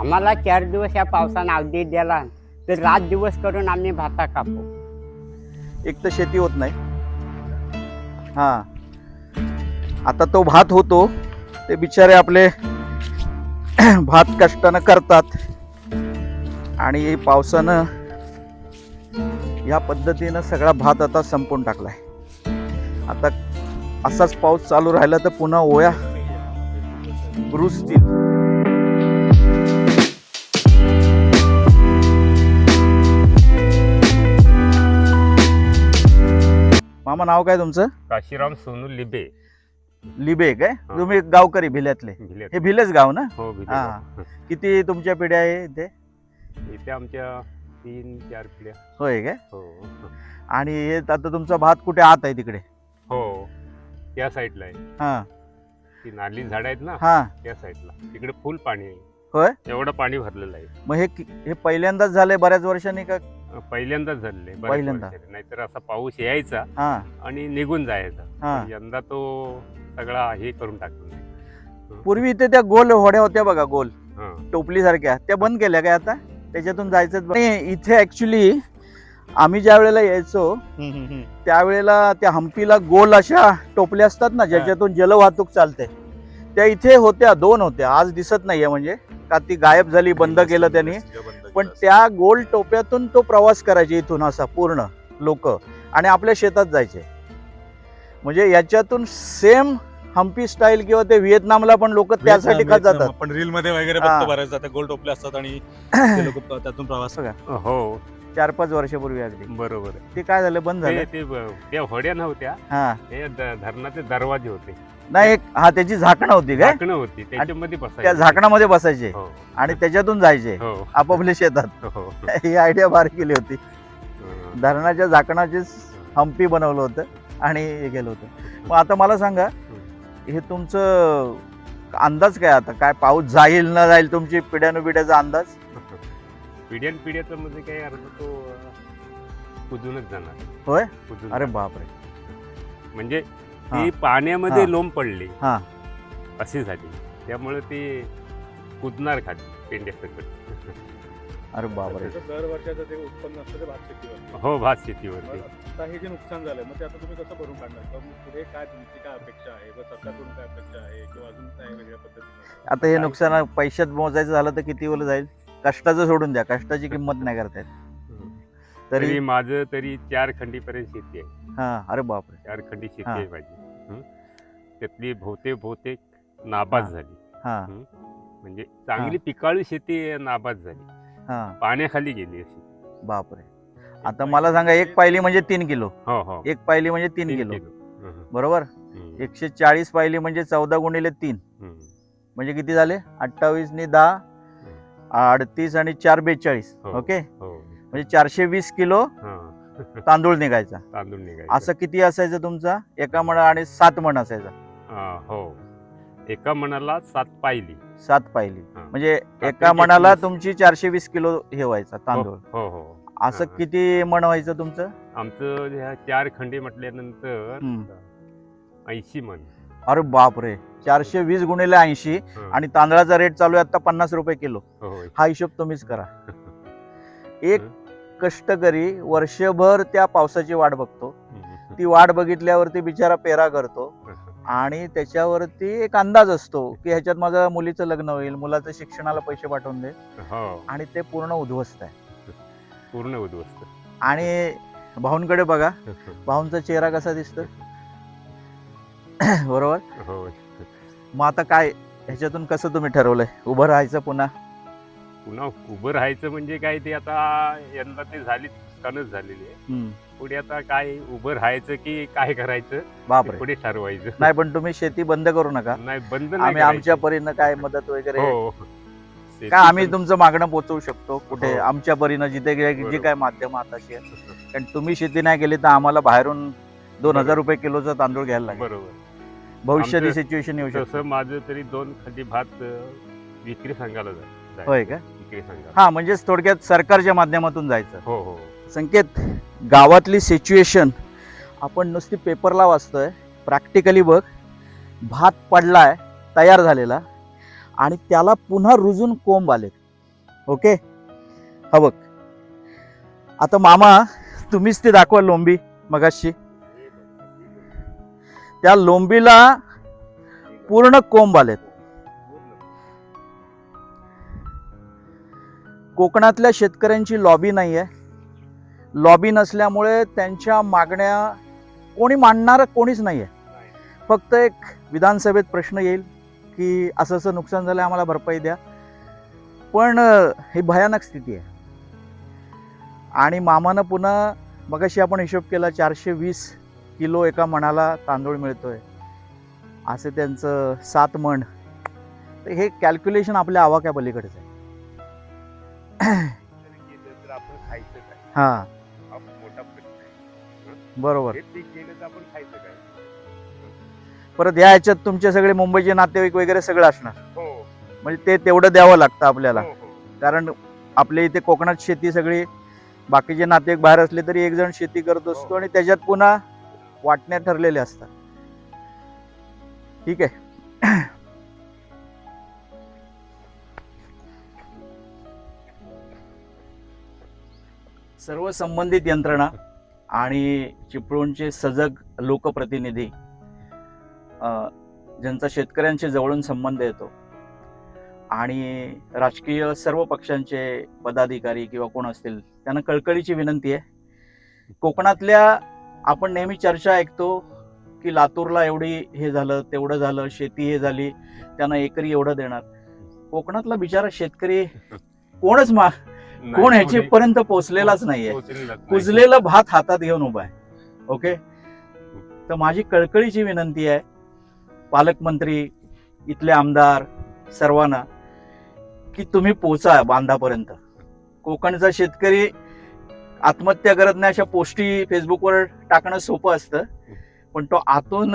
आम्हाला चार दिवस या पावसानं अवधी दिला. तर रात दिवस करून आम्ही भाता कापू. एक तर शेती होत नाही. हा. आता तो भात होतो. ते बिचारे आपले भात कष्टानं करतात. आणि पावसानं या पद्धतीनं सगळा भात आता संपून टाकलाय. आता असाच पाऊस चालू राहिला तर पुन्हा ओया. रुजतील मामा नाव काय तुमचं? काशीराम सोनू लिबे. लिबे काय. तुम्ही गावकरी भिल्यातले. भिले हे भिलेच गाव ना? हो भिले हा. किती तुमच्या पिढ्या आहे इथे? इथे आमच्या तीन चार पिढ्या. होय काय? हो. आणि हे आता तुमचा भात कुठे आत आहे तिकडे? हो. त्या साईडला आहे. हा. ती नाली झाड आहेत ना? हा. त्या साईडला. तिकडे फुल पाणी आहे. होय? एवढं पाणी भरलेलं आहे. मग हे कि- हे पहिल्यांदाच झालंय बऱ्याच वर्षांनी का पहिल्यांदाच झालेलं आहे पहिल्यांदा. नाहीतर असा पाऊस यायचा हा. आणि निघून जायचा. हा. यंदा तो सगळा हे करून टाकला पूर्वी इथे त्या गोल होड्या होत्या बघा गोल. हा. टोपली सारख्या त्या बंद केल्या काय आता? त्याच्यातून जायचं नाही इथे ऍक्च्युली आम्ही ज्या वेळेला यायचो त्यावेळेला त्या हम्पीला गोल अशा टोपल्या असतात ना ज्याच्यातून जलवाहतूक चालते. त्या इथे होत्या दोन होत्या. आज दिसत नाहीये म्हणजे. का ती गायब झाली बंद केलं त्यांनी. पण त्या गोल टोप्यातून तो प्रवास करायचे इथून असा पूर्ण लोक. आणि आपल्या शेतात जायचे. म्हणजे याच्यातून सेम हम्पी स्टाईल किंवा ते व्हिएतनामला पण लोक त्यासाठी का जातात? पण रील मध्ये वगैरे हा. बघतो बऱ्याच जातात गोल टोपले असतात आणि लोक त्यातून प्रवास हो. चार पाच वर्षापूर्वी अगदी. बरोबर. आहे. ते काय झालं? बंद झालं. ते होड्या नव्हत्या. हा. हे धरणाचे दरवाजे होते. नाही एक हा त्याची झाकणं होती काय? झाकणं होती. त्याच्यामध्ये त्या बसायचं झाकणामध्ये बसायचे हो. आणि त्याच्यातून जायचे हो. आपापल्या शेतात. हो. ही आयडिया भारी केली होती. हा. धरणाच्या झाकणाचे हम्पी बनवलं होतं आणि हे केलं होतं. मग आता मला सांगा हे तुमचं अंदाज काय आता? काय पाऊस जाईल ना जाईल तुमची पिढ्यानुपिढ्याचा अंदाज? पिढ्यान पिढ्याचा म्हणजे काय अर्थ तो अं, कुजूनच जाणार. होय? कुजून अरे जाणार. बापरे. म्हणजे. ती पाण्यामध्ये. लोंब पडली. हा. अशी झाली. त्यामुळे ती कुजणार खाली पेंड्या अरे बापरे. दर वर्षाचं जे उत्पन्न असतं ते भात शेतीवर हो भात शेतीवरती. आता हे जे नुकसान झालंय मग ते आता तुम्ही कसं भरून काढणार? मग पुढे काय तुमची काय अपेक्षा आहे? व सरकारकडून काय अपेक्षा आहे? किंवा अजून काय वेगळ्या पद्धतीने? आता हे नुकसान पैशात मोजायचं झालं तर किती वेळ जाईल? कष्टाचं सोडून द्या कष्टाची किंमत नाही करतायत तरी तरी माझं तरी चार खंडीपर्यंत शेती आहे. हा अरे बापरे. चार खंडी शेती. आहे माझी. त्यातली बहुतेक बहुतेक नाबाद. झाली. हा. म्हणजे चांगली पिकाळू शेती नाबाद झाली. हा. पाण्याखाली गेली अशी. बापरे. आता मला सांगा एक पायली म्हणजे तीन किलो. हो हो. एक पायली म्हणजे तीन तीन किलो. हं, बरोबर? हं, एकशे चाळीस पायली म्हणजे चौदा गुणिले तीन. हं. म्हणजे किती झाले? अठ्ठावीस नि दहा अडतीस आणि चार बेचाळीस. हो. ओके? हो. म्हणजे चारशे वीस किलो हा. तांदूळ निघायचा. तांदूळ निघायचं. असं किती असायचं तुमचा? एका मण आणि सात मण असायचा. हा, हो. एका मनाला सात पायली. सात पायली. हा. म्हणजे एका एकवीस. मणाला तुमची चारशे वीस किलो हे व्हायचा तांदूळ. हो हो. असं हा. किती मण व्हायचं तुमचं? आमचं ह्या चार खंडी म्हटल्यानंतर. ऐंशी मन. अरे बाप रे चारशे वीस गुणिले ऐंशी हं. आणि तांदळाचा रेट चालू आहे आता पन्नास रुपये किलो. हो, हा हिशोब तुम्हीच करा. एक हं. कष्टकरी वर्षभर त्या पावसाची वाट बघतो. ती वाट बघितल्यावरती बिचारा पेरा करतो. आणि त्याच्यावरती एक अंदाज असतो की ह्याच्यात माझ्या मुलीचं लग्न होईल मुलाचं शिक्षणाला पैसे पाठवून दे. हो. आणि ते पूर्ण उद्ध्वस्त आहे. पूर्ण उद्ध्वस्त. आणि भाऊंकडे बघा भाऊंचा चेहरा कसा दिसतो बरोबर? हो. मग आता काय ह्याच्यातून कसं तुम्ही ठरवलंय? उभं राहायचं पुन्हा? पुन्हा उभं राहायचं म्हणजे काय ते आता यंदा ते झाली नुकसानच झालेली आहे. पुढे आता काय उभं राहायचं की काय करायचं ते बापरे. पुढे ठरवायचं. नाही पण तुम्ही शेती बंद करू नका. नाही बंद नाही आम्ही आमच्या करायची. परीनं काय मदत वगैरे हो. काय आम्ही तुमचं मागणं पोचवू शकतो कुठे? हो. आमच्या परीनं जिथे जी बरोबर. काय माध्यम हाताशी आहे कारण तुम्ही शेती नाही केली तर आम्हाला बाहेरून दोन हजार बरोबर. रुपये किलोचा तांदूळ घ्यायला लागेल. बरोबर. भविष्यात आमचं- सिच्युएशन येऊ शकतो. तसं माझं तरी दोन खंडी भात अं, विक्री सांगायला होय का? हा म्हणजेच थोडक्यात सरकारच्या माध्यमातून जायचं. हो हो. संकेत गावातली सिच्युएशन आपण नुसती पेपरला वाचतोय प्रॅक्टिकली बघ भात पडलाय तयार झालेला आणि त्याला पुन्हा रुजून कोंब आलेत. ओके हा बघ. आता मामा तुम्हीच ते दाखवा लोंबी मगाशी. त्या लोंबीला पूर्ण कोंब आलेत. कोकणातल्या शेतकऱ्यांची लॉबी नाही आहे लॉबी नसल्यामुळे त्यांच्या मागण्या कोणी मांडणार कोणीच नाही आहे फक्त एक विधानसभेत प्रश्न येईल की असं असं नुकसान झालं आम्हाला भरपाई द्या. पण ही भयानक स्थिती आहे. आणि मामानं पुन्हा मगाशी आपण हिशोब केला चारशे वीस किलो एका मणाला तांदूळ मिळतोय. असे त्यांचं सात मण. तर हे कॅल्क्युलेशन आपल्या आवाक्या पलीकडेच आहे. केलं तर आपण खायचं काय? हा. मोठा प्रश्न आहे. बरोबर. हे पीक केलं तर आपण खायचं काय? परत या ह्याच्यात तुमचे सगळे मुंबईचे नातेवाईक वगैरे सगळं असणार. हो. म्हणजे ते तेवढं द्यावं लागतं आपल्याला. हो, हो. कारण आपल्या इथे कोकणात शेती सगळी बाकीचे नातेवाईक बाहेर असले तरी एक जण शेती करत असतो आणि त्याच्यात पुन्हा वाटण्या ठरलेल्या असतात. ठीक आहे. सर्व संबंधित यंत्रणा आणि चिपळूणचे सजग लोकप्रतिनिधी अं, ज्यांचा शेतकऱ्यांशी जवळून संबंध येतो आणि राजकीय सर्व पक्षांचे पदाधिकारी किंवा कोण असतील त्यांना कळकळीची विनंती आहे. कोकणातल्या आपण नेहमी चर्चा ऐकतो की लातूरला एवढी हे झालं तेवढं झालं शेती हे झाली त्यांना एकरी एवढं देणार. कोकणातला बिचारा शेतकरी कोणच मा कोण ह्याची पर्यंत पोचलेलाच नाहीये. कुजलेला भात हातात घेऊन उभा आहे. ओके तर माझी कळकळीची विनंती आहे पालकमंत्री इथले आमदार सर्वांना की तुम्ही पोचा बांधापर्यंत. कोकणचा शेतकरी आत्महत्या करत नाही अशा पोस्टी फेसबुकवर टाकणं सोपं असतं पण तो आतून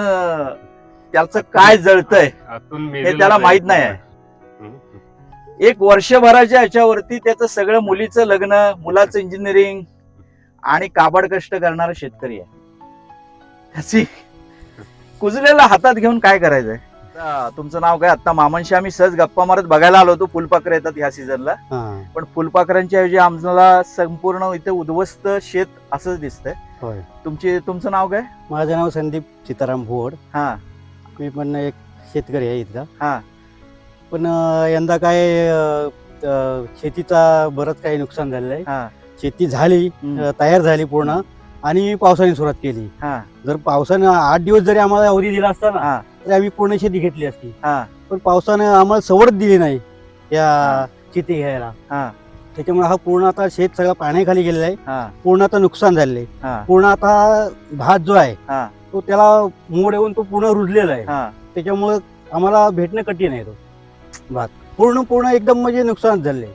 त्याचं काय जळतंय हे त्याला माहीत नाही आहे. एक वर्षभराच्या ह्याच्यावरती त्याचं सगळं मुलीचं लग्न मुलाचं इंजिनिअरिंग आणि काबाड कष्ट करणारा शेतकरी आहे. त्याची कुजलेला हातात घेऊन काय करायचंय? तुमचं नाव काय? आता मामांशी आम्ही सहज गप्पा मारत बघायला आलो होतो फुलपाखरं येतात ह्या सीझनला हा. पण फुलपाखरांच्या ऐवजी आम्हाला संपूर्ण इथे उद्ध्वस्त शेत असंच दिसतंय. तुमची तुमचं नाव काय? माझं नाव संदीप सीताराम भोड हा. मी पण एक शेतकरी आहे इथला हा. पण अं, यंदा काय अं, अं, शेतीचा बरंच काही नुकसान झालेलं आहे. हा. शेती झाली हम्म, अं, तयार झाली पूर्ण आणि पावसाने सुरुवात केली. हा. जर पावसानं आठ दिवस जरी आम्हाला अवधी दिला असता ना हा. तरी आम्ही पूर्ण शेती घेतली असती. हा. पण पावसानं आम्हाला सवड दिली नाही. या शेती घ्यायला. हा. त्याच्यामुळे हा पूर्ण आता शेत सगळं पाण्याखाली गेलेलं आहे. हा. पूर्ण आता नुकसान झालेलं आहे. हा. पूर्ण आता भात जो आहे तो त्याला मोड येऊन तो पूर्ण रुजलेला आहे. हा. त्याच्यामुळे आम्हाला भेटणं कठीण आहे तो. भात. पूर्ण पूर्ण एकदम म्हणजे नुकसान झाले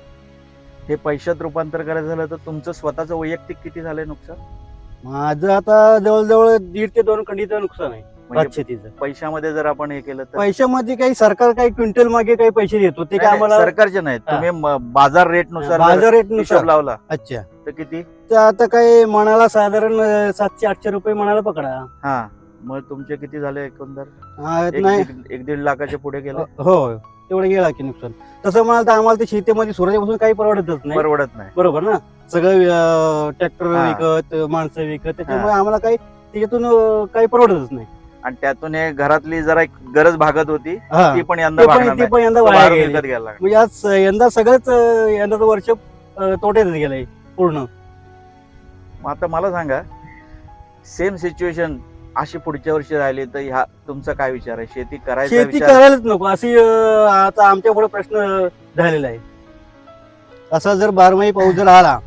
हे पैशात रूपांतर करायचं झालं तर तुमचं स्वतःचं वैयक्तिक किती झालंय नुकसान? माझं आता जवळजवळ दीड ते दोन कंडीचं नुकसान आहे भात म्हणजे शेतीचं. पैशामध्ये जर आपण हे केलं तर? पैशामध्ये काही सरकार काही क्विंटल मागे काही पैसे देतो ते काय नाही, नाही, आम्हाला सरकारचे नाही हा. तुम्ही म- बाजार रेटनुसार जर बाजार रेट हिशोबनुसार लावला अच्छा. तर किती? तर आता काय मनाला साधारण अं, सातशे आठशे रुपये मनाला पकडा. हा. मग तुमचे किती झाले एकंदर हा, एक नाही दीड- एक दीड लाखाच्या पुढे गेले हो तेवढं गेला की नुकसान तसं म्हणाल तर आम्हाला ते शेतीमध्ये सुरुवातीपासून काही परवडतच नाही परवडत नाही बरोबर ना सगळं ट्रॅक्टर हा. विकत माणसं विकत त्याच्यामुळे आम्हाला काही त्याच्यातून अं, काही परवडतच नाही आणि त्यातून हे घरातली जरा एक गरज भागत होती हा. ती पण यंदा ते भागणार पण ते नाही. पण यंदा तो वाया बाहेरून गेली. विकत घ्यायला लागला. म्हणजे आज यंदा सगळंच अं, यंदाचं वर्ष अं, तोट्यातच गेलंय पूर्ण मग आता मला सांगा सेम सिच्युएशन अशी पुढच्या वर्षी राहिली तर ह्या तुमचा काय विचार आहे? शेती करायचा शेती विचार करायलाच नको. अशी अं, आता आमच्या पुढे प्रश्न झालेला आहे. असा जर बारमाही पाऊस जर आला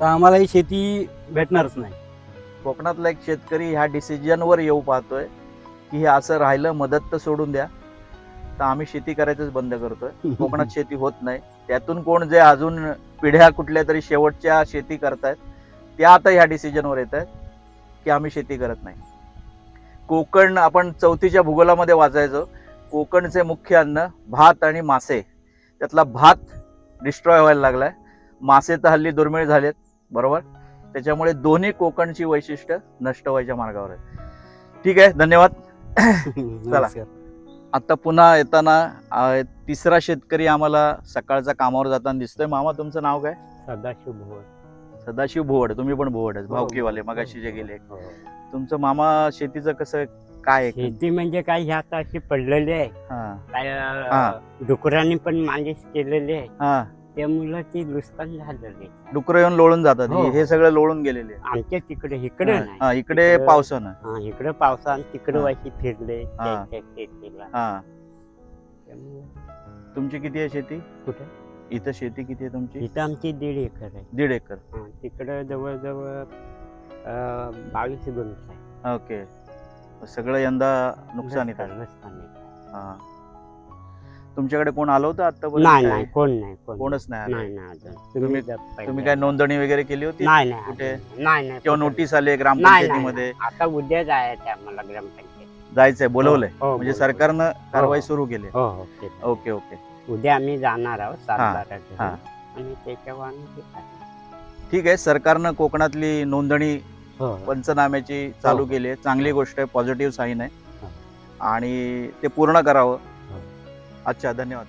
तर आम्हाला ही शेती भेटणारच नाही. कोकणातला एक शेतकरी ह्या डिसिजनवर येऊ पाहतोय की हे असं राहिलं मदत तर सोडून द्या. तर आम्ही शेती करायचंच बंद करतोय. कोकणात शेती होत नाही. त्यातून कोण जे अजून पिढ्या कुठल्या तरी शेवटच्या शेती करतायत त्या आता ह्या डिसिजनवर येत आहेत की आम्ही शेती करत नाही. कोकण आपण चौथीच्या भूगोलामध्ये वाचायचो. कोकणचे मुख्य अन्न भात आणि मासे. त्यातला भात डिस्ट्रॉय व्हायला लागलाय. मासे तर हल्ली दुर्मिळ झालेत बरोबर? त्याच्यामुळे दोन्ही कोकणची वैशिष्ट्य नष्ट व्हायच्या मार्गावर आहे ठीक आहे धन्यवाद. नमस्कार. आता पुन्हा येताना तिसरा शेतकरी आम्हाला सकाळचा कामावर जाताना दिसतोय. मामा तुमचं नाव काय? सदाशिव भोवर सदाशिव भोवड. तुम्ही पण भोवड हो, भावकीवाले मगाशी जे गेले. हो. तुमचं मामा शेतीचं कसं काय आहे? शेती म्हणजे काय ह्या आता अशी पडलेली आहे. हा. काय हा. डुकरांनी पण मालिश केलेली आहे. हा. त्यामुळं ती नुकसान झालेली आहे. डुकर येऊन लोळून जातात. हो. हे- सगळं लोळून गेलेले. आमच्या तिकडे इकडे नाही. हा इकडे पावसानं. हा, इकडे पावसान तिकडे हा. वाशी फिरले हा. त्यांच्या शेतीला. हा. त्यामुळं तुमची किती आहे शेती? कुठे? इथं शेती किती आहे तुमची? इथं आमची दीड एकर आहे. दीड एकर. हा, तिकडं जवळजवळ बावीस आहे ओके सगळं यंदा नुकसान- नुकसान आहे. हा. तुमच्याकडे कोण आलं होतं आतापर्यंत नाही काय? नाही कोण नाही कोण कोणच नाही आलं. नाही नाही अजून तुम्ही- काय नोंदणी वगैरे केली होती नाही नाही कुठे? अजून. नाही नाही किंवा कुठे नोटीस आले नाही. नाही, ग्रामपंचायतीमध्ये नाही. आता उद्या जायचं आम्हाला ग्रामपंचायत जायचंय बोलवलंय हो, हो, म्हणजे बोलवलंय. सरकारनं कारवाई हो. सुरू केली हो हो. ओके ओके उद्या आम्ही जाणार आहोत हा, सातबारा घरी. हा. आणि त्याच्यावर आम्ही ते काय- ठीक आहे सरकारनं कोकणातली नोंदणी हो हो. पंचनाम्याची चालू हो. केली आहे चांगली गोष्ट आहे पॉझिटिव्ह साईन आहे. आणि ते पूर्ण करावं. अच्छा धन्यवाद